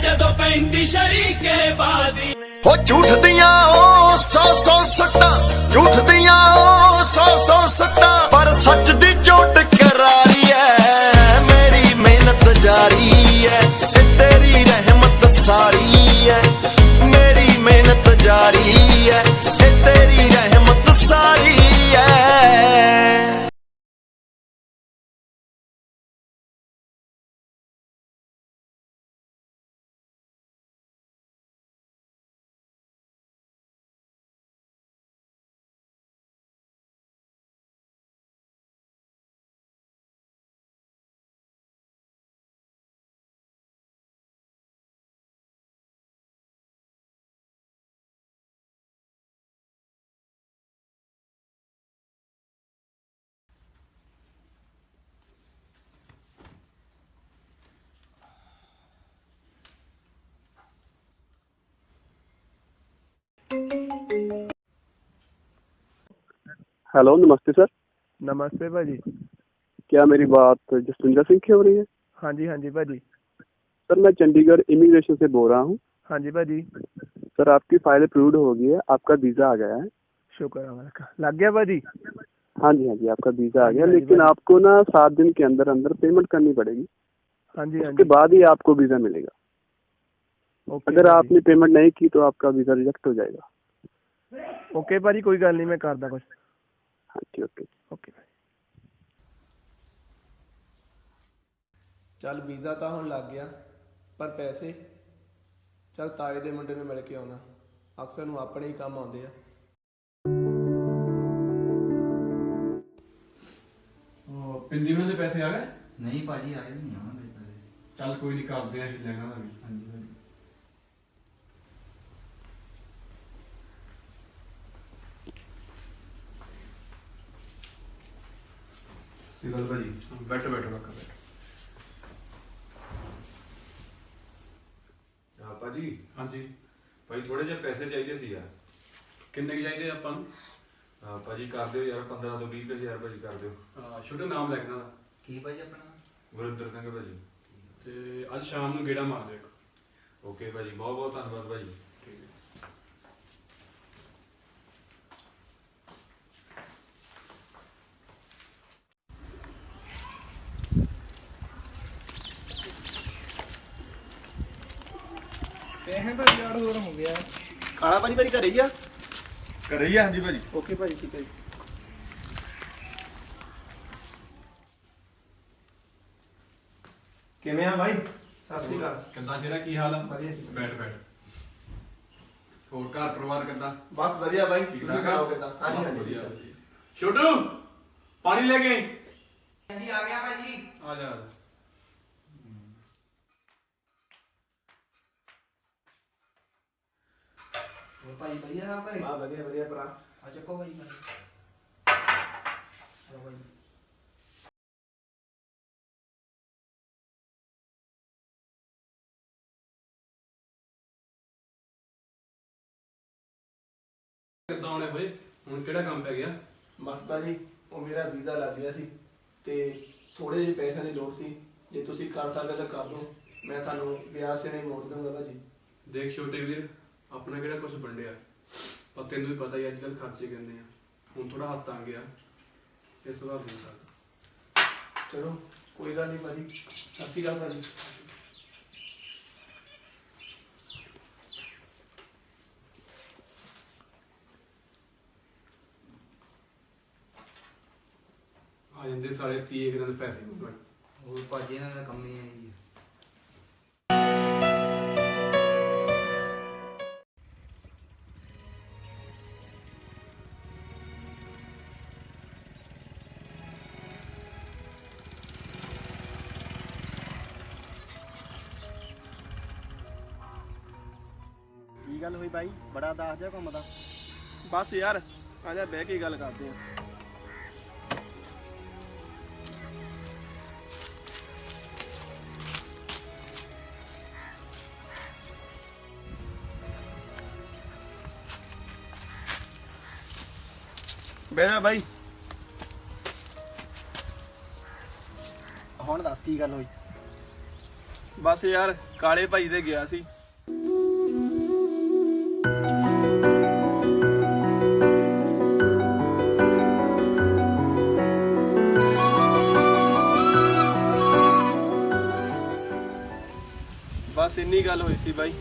ਜਦੋਂ ਪੈਂਦੀ ਸ਼ਰੀਕੇ ਬਾਜ਼ੀ ਹੋ ਝੂਠ ਦੀਆਂ ਉਹ ਸੌ ਸੌ ਸੱਟਾਂ, ਝੂਠ ਦੀਆਂ ਉਹ ਸੌ ਸੌ ਸੱਟਾਂ, ਪਰ ਸੱਚ ਦੀ ਚੋਟ हेलो नमस्ते सर नमस्ते भाजी। क्या मेरी बात जसविंदर सिंह की हो रही है? हाँ जी हाँ जी भाजी। सर मैं चंडीगढ़ इमिग्रेशन से बोल रहा हूँ। हाँ जी भाजी। सर आपकी फ़ाइल अप्रूव्ड हो गई है आपका वीज़ा आ गया है। शुक्र है लग गया भाजी? हाँ जी हाँ जी आपका वीज़ा आ गया हाँ लेकिन आपको ना सात दिन के अंदर अंदर पेमेंट करनी पड़ेगी। हाँ जी हाँ उसके बाद ही आपको वीज़ा मिलेगा। ओके अगर भाजी। आपने पेमेंट नहीं की तो आपका वीज़ा रिजेक्ट हो जाएगा ओके भाजी कोई गल नहीं मैं करदा कुछ हाँ जी ओके ओके भाई ਚੱਲ ਵੀਜ਼ਾ ਤਾਂ ਹੁਣ ਲੱਗ ਗਿਆ ਪਰ ਪੈਸੇ ਚੱਲ ਤਾਏ ਦੇ ਮੁੰਡੇ ਨੂੰ ਮਿਲ ਕੇ ਆਉਣਾ ਅਕਸਰ ਨੂੰ ਆਪਣੇ ਹੀ ਕੰਮ ਆਉਂਦੇ ਆ ਉਹ ਪਿੰਦੀ ਉਹਨਾਂ ਦੇ ਪੈਸੇ ਆ ਗਏ ਨਹੀਂ ਭਾਜੀ ਆਏ ਨਹੀਂ ਆਉਣਗੇ ਪੈਸੇ ਚੱਲ ਕੋਈ ਨਹੀਂ ਕਰਦੇ ਆ ਅਸੀਂ ਲੈਣਾ ਦਾ ਵੀ ਹਾਂਜੀ ਭਾਜੀ। ਬੈਠੋ ਬੈਠੋ ਕਾਕਾ ਬੈਠੋ। ਹਾਂ ਭਾਜੀ। ਹਾਂਜੀ। ਭਾਈ ਥੋੜੇ ਜਿਹੇ ਪੈਸੇ ਚਾਹੀਦੇ ਸੀ ਯਾਰ। ਕਿੰਨੇ ਕੁ ਚਾਹੀਦੇ ਆਪਾਂ ਨੂੰ? ਹਾਂ ਭਾਜੀ ਕਰ ਦਿਓ ਯਾਰ 15 ਤੋਂ 20 ਹਜ਼ਾਰ ਭਾਜੀ ਕਰ ਦਿਓ। ਅਹ ਛੋਟਾ ਨਾਮ ਲਿਖਣਾ ਦਾ ਕੀ ਭਾਜੀ ਆਪਣਾ ਗੁਰਿੰਦਰ ਸਿੰਘ ਭਾਜੀ। ਤੇ ਅੱਜ ਸ਼ਾਮ ਨੂੰ ਗੇੜਾ ਮਾਰ ਦਿਓ ਓਕੇ ਭਾਜੀ ਬਹੁਤ ਬਹੁਤ ਧੰਨਵਾਦ ਭਾਜੀ ਠੀਕ ਹੈ ਪੈਸੇ ਤਾਂ ਯਾਰ ਹੋਰ ਹੋ ਗਿਆ। ਖਾਣਾ ਭਾਜੀ ਭਾਜੀ ਘਰੇ ਹੀ ਆ? ਕਰ ਰਹੀ ਹੈ ਹਾਂਜੀ ਭਾਜੀ। ਓਕੇ ਭਾਜੀ ਠੀਕ ਹੈ ਜੀ। ਕਿਵੇਂ ਆ ਭਾਈ ਸਤਿ ਸ਼੍ਰੀ ਅਕਾਲ। ਕਿੱਦਾਂ ਸ਼ੇਰਾ ਕੀ ਹਾਲ ਆ? ਵਧੀਆ ਜੀ। ਬੈਠ ਬੈਠ। ਹੋਰ ਘਰ ਪਰਿਵਾਰ ਕਿੱਦਾਂ? ਬਸ ਵਧੀਆ ਭਾਈ ਠੀਕ ਤੁਸੀਂ ਠਾਕ ਸੁਣਾਓ ਆ ਕਿੱਦਾਂ? ਹਾਂਜੀ ਹਾਂਜੀ। ਛੋਟੂ ਪਾਣੀ ਲੈ ਕੇ ਆਈ। ਹਾਂਜੀ ਆ ਗਿਆ ਭਾਜੀ। ਆ ਜਾ ਆ ਜਾ। ਹੋਰ ਭਾਜੀ ਵਧੀਆ ਰਹਾ ਘਰੇ? ਆ ਵਧੀਆ ਵਧੀਆ ਭਰਾ। ਆ ਚੱਕੋ ਭਾਜੀ ਚਲੋ ਭਾਜੀ। ਕਿੱਦਾਂ ਆਉਣੇ ਹੋਏ ਹੁਣ ਕਿਹੜਾ ਕੰਮ ਪੈ ਗਿਆ? ਬਸ ਭਾਜੀ ਉਹ ਮੇਰਾ ਵੀਜ਼ਾ ਲੱਗ ਗਿਆ ਸੀ ਤੇ ਥੋੜੇ ਜਿਹੇ ਪੈਸਿਆਂ ਦੀ ਲੋੜ ਸੀ। ਜੇ ਤੁਸੀਂ ਕਰ ਸਕਦੇ ਤਾਂ ਕਰ ਦਿਓ। ਮੈਂ ਤੁਹਾਨੂੰ ਵਿਆਹ ਸਿਰੇ ਮੋੜ ਦੂੰਗਾ ਭਾਜੀ। ਦੇਖ ਛੋਟੇ ਵੀਰ। ਆਪਣਾ ਕਿਹੜਾ ਕੁਝ ਵੰਡਿਆ? ਪਰ ਤੈਨੂੰ ਵੀ ਪਤਾ ਹੀ ਅੱਜ ਕੱਲ ਖਰਚੇ ਕਿੰਨੇ ਆ। ਹੁਣ ਥੋੜਾ ਹੱਥ ਆ। ਗਿਆ ਇਸ ਵਾਰ ਨਹੀਂ ਸਕਦਾ ਚਲੋ ਕੋਈ ਗੱਲ ਨਹੀਂ ਭਾਜੀ। ਸਤਿ ਸ਼੍ਰੀ ਅਕਾਲ ਭਾਜੀ। ਆ ਜਾਂਦੇ ਸਾਰੇ 30 ਇੱਕ ਦਿਨ ਪੈਸੇ। ਹੋਰ ਭਾਜੀ ਇਹਨਾਂ ਦਾ ਕੰਮ ਹੀ ਹੈ ਜੀ। ਗੱਲ ਹੋਈ ਬਾਈ, ਬੜਾ ਦਾਸ ਜਿਹਾ ਘੁੰਮਦਾ ਬਸ ਯਾਰ, ਆ ਜਾ ਬਹਿ ਕੇ ਗੱਲ ਕਰਦੇ ਆ। ਬਹਿ ਜਾ ਬਾਈ। ਹੁਣ ਦੱਸ ਕੀ ਗੱਲ ਹੋਈ? ਬਸ ਯਾਰ, ਕਾਲੇ ਭਾਈ ਦੇ ਗਿਆ ਸੀ। ਇੰਨੀ ਗੱਲ ਹੋਈ ਸੀ ਬਾਈ?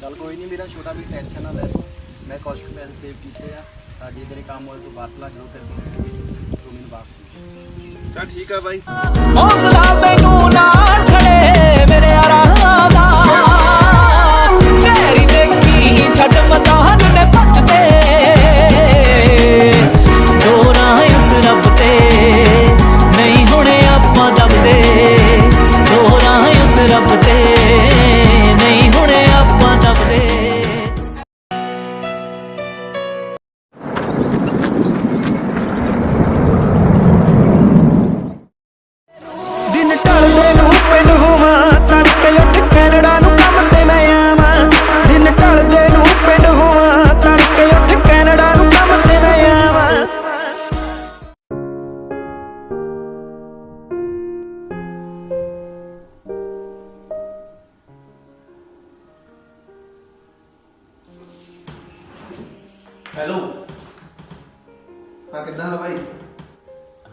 ਚੱਲ ਕੋਈ ਨਹੀਂ ਮੇਰਾ ਛੋਟਾ ਵੀ ਟੈਨਸ਼ਨ ਨਾ ਲੈ ਤੂੰ। ਮੈਂ ਕੁਝ ਕੁ ਪੈਸੇ ਸੇਵ ਕੀਤੇ ਆ। ਸਾਡੀ ਤੇਰੇ ਕੰਮ ਹੋਏ ਤੋਂ ਬਾਅਦ ਲਾ ਜ਼ਰੂਰ ਤੇਰੇ ਕੋਲ ਤੂੰ ਮੈਨੂੰ ਵਾਪਸ ਚੱਲ ਠੀਕ ਆ ਬਾਈ। ਹੌਸਲਾ ਮੈਨੂੰ ਨਾ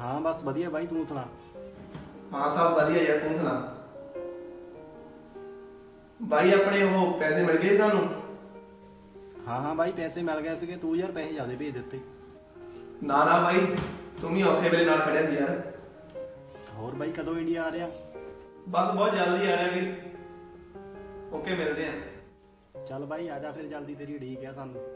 ਹਾਂ ਬਸ ਵਧੀਆ ਬਾਈ ਤੂੰ ਸੁਣਾ। ਹਾਂ ਸਭ ਵਧੀਆ ਯਾਰ ਤੂੰ ਸੁਣਾ। ਬਾਈ ਆਪਣੇ ਉਹ ਪੈਸੇ ਮਿਲ ਗਏ ਤੁਹਾਨੂੰ? ਹਾਂ ਹਾਂ ਬਾਈ ਪੈਸੇ ਮਿਲ ਗਏ ਸੀਗੇ ਤੂੰ ਯਾਰ ਪੈਸੇ ਜ਼ਿਆਦਾ ਭੇਜ ਦਿੱਤੇ। ਨਾ ਨਾ ਬਾਈ ਤੂੰ ਵੀ ਔਖੇ ਵੇਲੇ ਨਾਲ ਖੜਿਆ ਸੀ ਯਾਰ। ਹੋਰ ਬਾਈ ਕਦੋਂ ਇੰਡੀਆ ਆ ਰਿਹਾ? ਬਸ ਬਹੁਤ ਜਲਦੀ ਆ ਰਿਹਾ ਵੀਰ। ਓਕੇ ਮਿਲਦੇ ਆ। ਚੱਲ ਬਾਈ ਆ ਜਾ ਫਿਰ ਜਲਦੀ ਤੇਰੀ ਉਡੀਕ ਆ ਸਾਨੂੰ।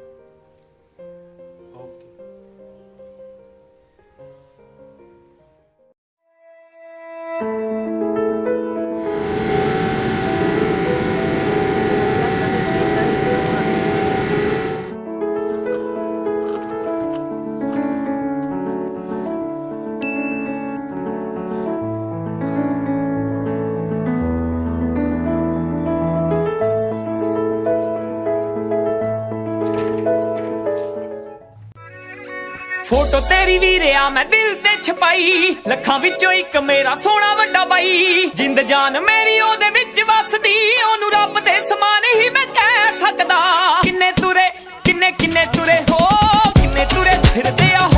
ਫੋਟੋ ਤੇਰੀ ਵੀਰਿਆ ਮੈਂ ਦਿਲ ਤੇ ਛਪਾਈ। ਲੱਖਾਂ ਵਿੱਚੋਂ ਇੱਕ ਮੇਰਾ ਸੋਹਣਾ ਵੱਡਾ ਬਾਈ। ਜਿੰਦ ਜਾਨ ਮੇਰੀ ਉਹਦੇ ਵਿੱਚ ਵਸਦੀ। ਉਹਨੂੰ ਰੱਬ ਦੇ ਸਮਾਨ ਹੀ ਮੈਂ ਕਹਿ ਸਕਦਾ। ਕਿੰਨੇ ਤੁਰੇ, ਕਿੰਨੇ ਕਿੰਨੇ ਤੁਰੇ ਹੋ? ਕਿੰਨੇ ਤੁਰੇ ਫਿਰਦੇ ਆ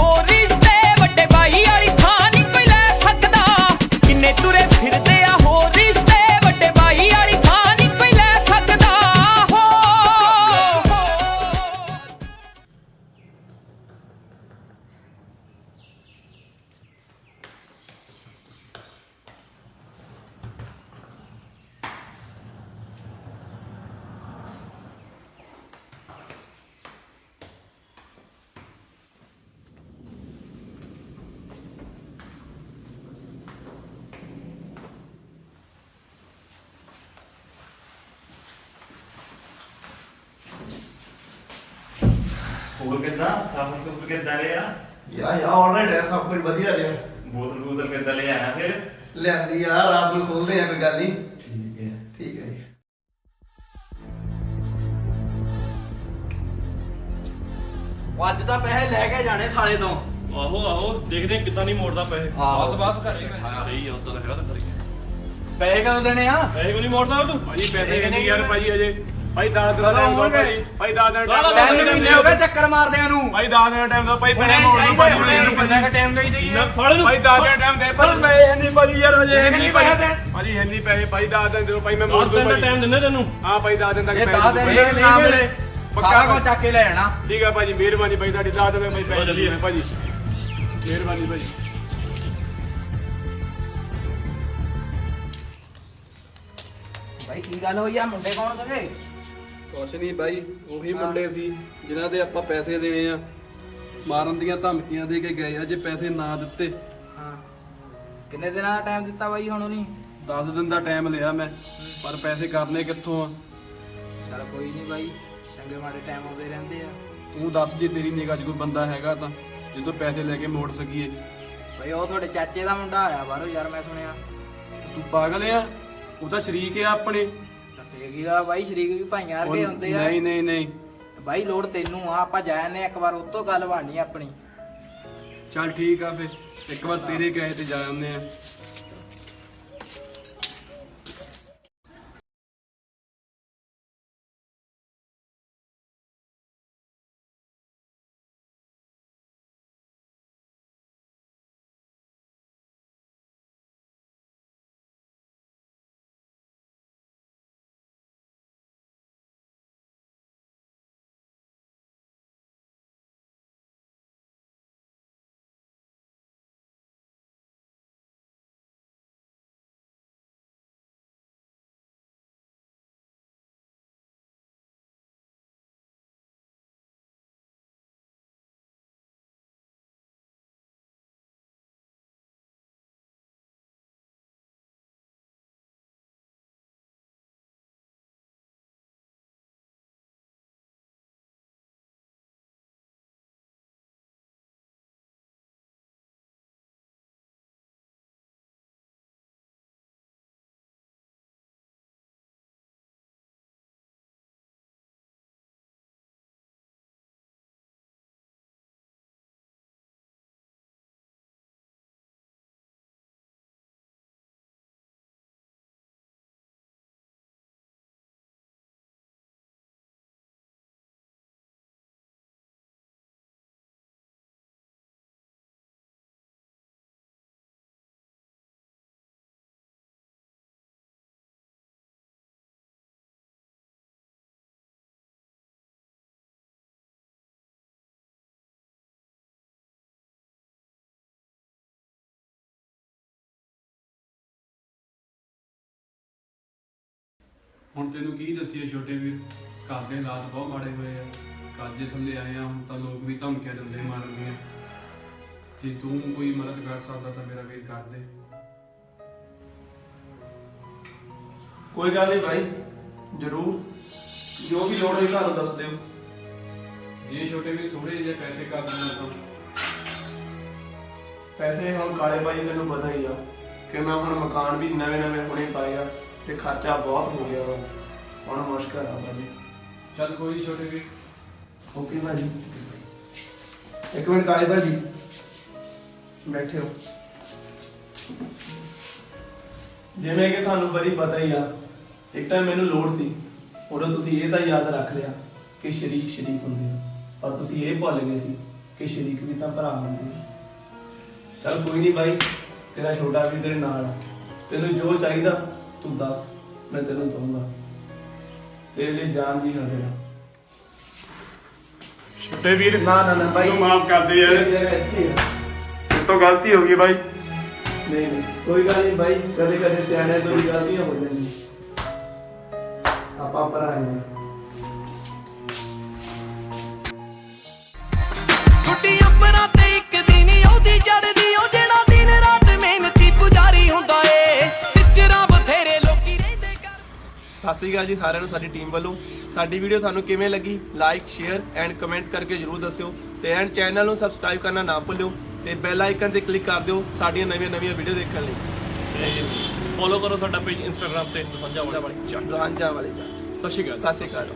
ਹੋਰ ਕਿੱਦਾਂ? ਸਫ਼ਰ ਸੁਫਰ ਕਿੱਦਾਂ ਰਿਹਾ ਯਾ ਯਾ ਆਲਰਾਈਟ ਹੈ ਸਭ ਕੁਝ ਵਧੀਆ ਰਿਹਾ। ਬੋਤਲ ਬੋਤਲ ਕਿੱਦਾਂ ਲੈ ਆਇਆ ਫਿਰ? ਲਿਆਂਦੀ ਆ ਰਾਤ ਨੂੰ ਖੋਲਦੇ ਆ ਕੋਈ ਗੱਲ ਨਹੀਂ। ਠੀਕ ਹੈ। ਠੀਕ ਹੈ ਜੀ। ਅੱਜ ਤਾਂ ਪੈਸੇ ਲੈ ਕੇ ਜਾਣੇ ਸਾਲੇ ਤੋਂ। ਆਹੋ ਆਹੋ ਦੇਖਦੇ ਹਾਂ ਕਿੱਦਾਂ ਨਹੀਂ ਮੋੜਦਾ ਪੈਸੇ। ਆਹੋ। ਬਸ ਬਸ ਕਰੇ ਸਹੀ ਆ ਉਦੋਂ ਤਾਂ ਹੈਗਾ ਤਾਂ ਕਰੀ ਪੈਸੇ ਕਦੋਂ ਦੇਣੇ ਆ? ਪੈਸੇ ਕੋਈ ਨਹੀਂ ਮੋੜਦਾ ਤੂੰ? ਭਾਜੀ ਪੈਸੇ ਨਹੀਂ ਯਾਰ ਭਾਜੀ ਅਜੇ ਭਾਈ 10 ਦਿਨ ਦਾ ਟਾਈਮ ਦੋ? ਭਾਈ। ਭਾਈ 10 ਦਿਨ ਦਾ time ਤਿੰਨ। ਮਹੀਨੇ ਹੋ ਗਏ ਚੱਕਰ ਮਾਰਦਿਆਂ ਨੂੰ। ਭਾਈ 10 ਦਿਨ ਦਾ ਟਾਈਮ ਦੋ ਭਾਈ ਹੁਣੇ ਮੋੜ ਦਿਓ ਭਾਈ। ਹੁਣੇ ਕਿੰਨਾ ਟਾਈਮ ਗਈ ਜਾਈਏ ਨਾ ਫੜ ਲੂ। ਭਾਈ 10 ਦਿਨ ਟਾਈਮ ਦੇ ਪਰ ਮੈਂ ਨਹੀਂ ਭਾਜੀ ਯਾਰ ਅਜੇ ਨਹੀਂ ਪੈਸੇ। ਭਾਜੀ ਨਹੀਂ ਪੈਸੇ ਭਾਈ 10 ਦਿਨ ਦਿਓ ਭਾਈ ਮੈਂ ਮੋੜ ਦੂੰ ਦਾ ਭਾਜੀ ਟਾਈਮ ਦਿੰਦੇ ਤੈਨੂੰ। ਹਾਂ ਭਾਈ 10 ਦਿਨ ਤੱਕ ਇਹ ਪੈਸੇ ਭਾਈ। ਦੇ ਨਾ ਮਿਲੇ ਪੱਕਾ ਕੁਝ ਚੱਕ ਕੇ ਲੈ ਜਾਣਾ ਠੀਕ ਹੈ ਭਾਜੀ ਮਿਹਰਬਾਨੀ ਭਾਈ ਤੁਹਾਡੀ 10 ਦਿਨ ਭਾਈ ਪੈਸੇ ਦੇ ਭਾਜੀ। ਮਿਹਰਬਾਨੀ ਭਾਜੀ ਭਾਈ ਕੀ ਗੱਲ ਹੋਈ ਆ? ਮੁੰਡੇ ਕੌਣ ਸੀਗੇ? ਕੁਛ ਨਹੀਂ ਬਾਈ ਉਹੀ ਮੁੰਡੇ ਸੀ ਜਿਨ੍ਹਾਂ ਦੇ ਆਪਾਂ ਪੈਸੇ ਦੇਣੇ ਆ। ਮਾਰਨ ਦੀਆਂ ਧਮਕੀਆਂ ਦੇ ਕੇ ਗਏ ਆ ਜੇ ਪੈਸੇ ਨਾ ਦਿੱਤੇ। ਹਾਂ। ਕਿੰਨੇ ਦਿਨਾਂ ਦਾ ਟਾਈਮ ਦਿੱਤਾ ਬਾਈ ਹੁਣ ਉਹਨੀ? 10 ਦਿਨ ਦਾ ਟਾਈਮ ਲਿਆ ਮੈਂ ਪਰ ਪੈਸੇ ਕਰਨੇ ਕਿੱਥੋਂ ਆ? ਚਲ ਕੋਈ ਨਹੀਂ ਬਾਈ ਚੰਗੇ ਮਾੜੇ ਟਾਈਮ ਆਉਂਦੇ ਰਹਿੰਦੇ ਆ। ਤੂੰ ਦੱਸ ਜੇ ਤੇਰੀ ਨਿਗਾਹ 'ਚ ਕੋਈ ਬੰਦਾ ਹੈਗਾ ਤਾਂ ਜਦੋਂ ਪੈਸੇ ਲੈ ਕੇ ਮੋੜ ਸਕੀਏ। ਬਾਈ ਉਹ ਤੁਹਾਡੇ ਚਾਚੇ ਦਾ ਮੁੰਡਾ ਆਇਆ ਬਾਹਰੋਂ ਯਾਰ ਮੈਂ ਸੁਣਿਆ। ਤੂੰ ਪਾਗਲ ਆ? ਉਹ ਤਾਂ ਸ਼ਰੀਕ ਆ ਆਪਣੇ। ਤਾਂ ਫੇਰ ਕੀ ਗਾ ਬਾਈ ਸ਼ਰੀਕ ਵੀ ਭਾਈਆਂ ਵਰਗੇ ਹੁੰਦੇ ਆ। ਨਹੀਂ ਨਹੀਂ ਨਹੀਂ। ਬਾਈ ਲੋੜ ਤੈਨੂੰ ਆ ਆਪਾਂ ਜਾ ਆਨੇ ਇੱਕ ਵਾਰ ਉਤੋਂ ਗੱਲ ਬਣਨੀ ਆਪਣੀ। ਚੱਲ ਠੀਕ ਆ ਫੇ ਇੱਕ ਵਾਰ ਤੇਰੇ ਕਹੇ ਤੇ ਜਾ ਆਉਂਦੇ ਆ। ਹੁਣ ਤੈਨੂੰ ਕੀ ਦੱਸੀਏ ਛੋਟੇ ਵੀਰ? ਘਰ ਦੇ ਹਾਲਾਤ ਬਹੁਤ ਮਾੜੇ ਹੋਏ ਆ। ਕਾਜੇ ਥੱਲੇ ਆਏ ਆ ਹੁਣ ਤਾਂ ਲੋਕ ਵੀ ਧਮਕੀਆਂ ਦਿੰਦੇ ਮਾਰਨ ਦੀਆਂ। ਜੇ ਤੂੰ ਕੋਈ ਮਦਦ ਕਰ ਸਕਦਾ ਤਾਂ ਮੇਰਾ ਵੀਰ ਕਰ ਦੇ। ਕੋਈ ਗੱਲ ਨਹੀਂ ਭਾਈ ਜ਼ਰੂਰ। ਜੋ ਵੀ ਲੋੜ ਹੋਈ ਤੁਹਾਨੂੰ ਦੱਸ ਦਿਓ। ਜੇ ਛੋਟੇ ਵੀਰ ਥੋੜੇ ਜਿਹੇ ਪੈਸੇ ਕਰ ਦੇਣਾ ਤਾਂ। ਪੈਸੇ ਹੁਣ ਕਾਲੇ ਭਾਈ ਤੈਨੂੰ ਪਤਾ ਹੀ ਆ ਕਿ ਮੈਂ ਹੁਣ ਮਕਾਨ ਵੀ ਨਵੇਂ ਨਵੇਂ ਹੁਣੇ ਪਾਏ ਆ। ਤੇ ਖਰਚਾ ਬਹੁਤ ਹੋ ਗਿਆ ਵਾ। ਹੁਣ ਮੁਸ਼ਕਲ ਆ ਭਾਜੀ। ਚੱਲ ਕੋਈ ਨਹੀਂ ਛੋਟੇ ਵੀਰ। ਓਕੇ ਭਾਜੀ। ਇੱਕ ਮਿੰਟ ਕਾਲੇ ਭਾਜੀ। ਬੈਠੇ ਹੋ ਜਿਵੇਂ ਕਿ ਤੁਹਾਨੂੰ ਬੜੀ ਪਤਾ ਹੀ ਆ ਇੱਕ ਟਾਈਮ ਮੈਨੂੰ ਲੋੜ ਸੀ ਉਦੋਂ ਤੁਸੀਂ ਇਹ ਤਾਂ ਯਾਦ ਰੱਖ ਲਿਆ ਕਿ ਸ਼ਰੀਕ ਸ਼ਰੀਕ ਹੁੰਦੇ ਆ। ਪਰ ਤੁਸੀਂ ਇਹ ਭੁੱਲ ਗਏ ਸੀ ਕਿ ਸ਼ਰੀਕ ਵੀ ਤਾਂ ਭਰਾ ਹੁੰਦੇ ਆ। ਚੱਲ ਕੋਈ ਨਹੀਂ ਬਾਈ ਤੇਰਾ ਛੋਟਾ ਵੀ ਤੇਰੇ ਨਾਲ ਆ। ਤੈਨੂੰ ਜੋ ਚਾਹੀਦਾ ਤੂੰ ਦੱਸ ਮੈਂ ਤੈਨੂੰ ਦਊਂਗਾ। ਤੇਰੇ ਲਈ ਜਾਨ ਵੀ ਹਾਜ਼ਰ ਆ। ਛੋਟੇ ਵੀਰ ਨਾ ਨਾ ਨਾ ਬਾਈ। ਤੂੰ ਮਾਫ ਕਰ ਦੇ ਯਾਰ। ਜਗ੍ਹਾ ਇੱਥੇ ਆ। ਤੋਂ ਗਲਤੀ ਹੋ ਗਈ ਬਾਈ। ਨਹੀਂ ਨਹੀਂ ਕੋਈ ਗੱਲ ਨਹੀਂ ਬਾਈ। ਕਦੇ ਕਦੇ ਸਿਆਣੇ ਤੋਂ ਵੀ ਗਲਤੀਆਂ ਹੋ ਜਾਂਦੀਆਂ। ਆਪਾਂ ਭਰਾ ਹਾਂ। ਸਤਿ ਸ਼੍ਰੀ ਅਕਾਲ ਜੀ ਸਾਰਿਆਂ ਨੂੰ ਸਾਡੀ ਟੀਮ ਵੱਲੋਂ। ਸਾਡੀ ਵੀਡੀਓ ਤੁਹਾਨੂੰ ਕਿਵੇਂ ਲੱਗੀ? ਲਾਈਕ ਸ਼ੇਅਰ ਐਂਡ ਕਮੈਂਟ ਕਰਕੇ ਜਰੂਰ ਦੱਸਿਓ ਤੇ ਐਂਡ ਚੈਨਲ ਨੂੰ ਸਬਸਕ੍ਰਾਈਬ ਕਰਨਾ ਨਾ ਭੁੱਲਿਓ ਤੇ ਬੈਲ ਆਈਕਨ ਤੇ ਕਲਿੱਕ ਕਰ ਦਿਓ ਸਾਡੀਆਂ ਨਵੀਆਂ ਨਵੀਆਂ ਵੀਡੀਓ ਦੇਖਣ ਲਈ। ਫੋਲੋ ਕਰੋ ਸਾਡਾ ਪੇਜ ਇੰਸਟਾਗ੍ਰam ਤੇ ਦਸਾਂਝਾ ਵਾਲੀ। ਵਾਲੀ। ਜਾ ਸਤਿ ਸ਼੍ਰੀ ਅਕਾਲ। ਸਤਿ ਸ਼੍ਰੀ ਅਕਾਲ।